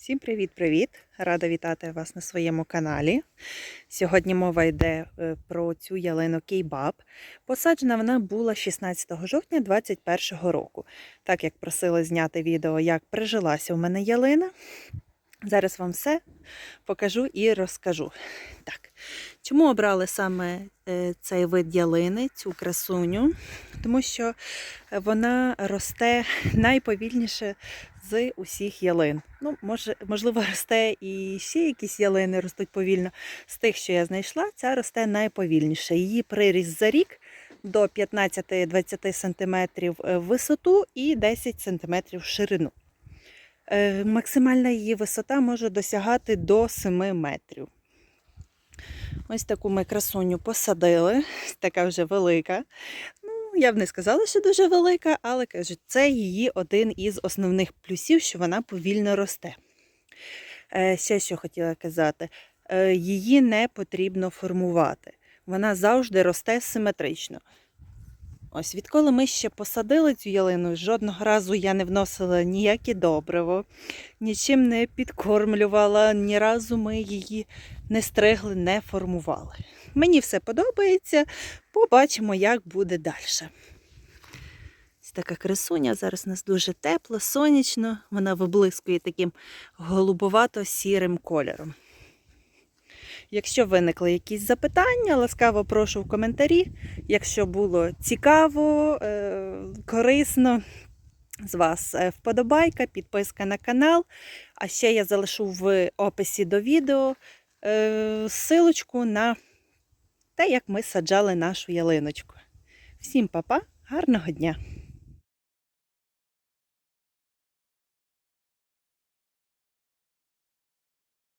Всім привіт-привіт! Рада вітати вас на своєму каналі. Сьогодні мова йде е, про цю ялину Кейбаб. Посаджена вона була 16 жовтня 2021 року. Так як просила зняти відео, як прижилася у мене ялина. Зараз вам все покажу і розкажу. Так, чому обрали саме е, цей вид ялини, цю красуню? Тому що вона росте найповільніше з усіх ялин. Ну, може, можливо, росте і ще якісь ялини ростуть повільно. З тих, що я знайшла, ця росте найповільніше. Її приріст за рік до 15-20 см в висоту і 10 см в ширину. Е, Максимальна її висота може досягати до 7 метрів. Ось таку ми красуню посадили, така вже велика. Ну, я б не сказала, що дуже велика, але кажуть, це її один із основних плюсів, що вона повільно росте. Е, Ще що хотіла казати, Е, її не потрібно формувати. Вона завжди росте симетрично. Ось відколи ми ще посадили цю ялину, жодного разу я не вносила ніяке добриво, нічим не підкормлювала, ні разу ми її не стригли, не формували. Мені все подобається, побачимо, як буде далі. Така красуня, зараз у нас дуже тепло, сонячно, вона виблискує таким голубовато-сірим кольором. Якщо виникли якісь запитання, ласкаво прошу в коментарі. Якщо було цікаво, е, корисно, з вас е, вподобайка, підписка на канал. А ще я залишу в описі до відео е, силочку на те, як ми саджали нашу ялиночку. Всім па-па, гарного дня!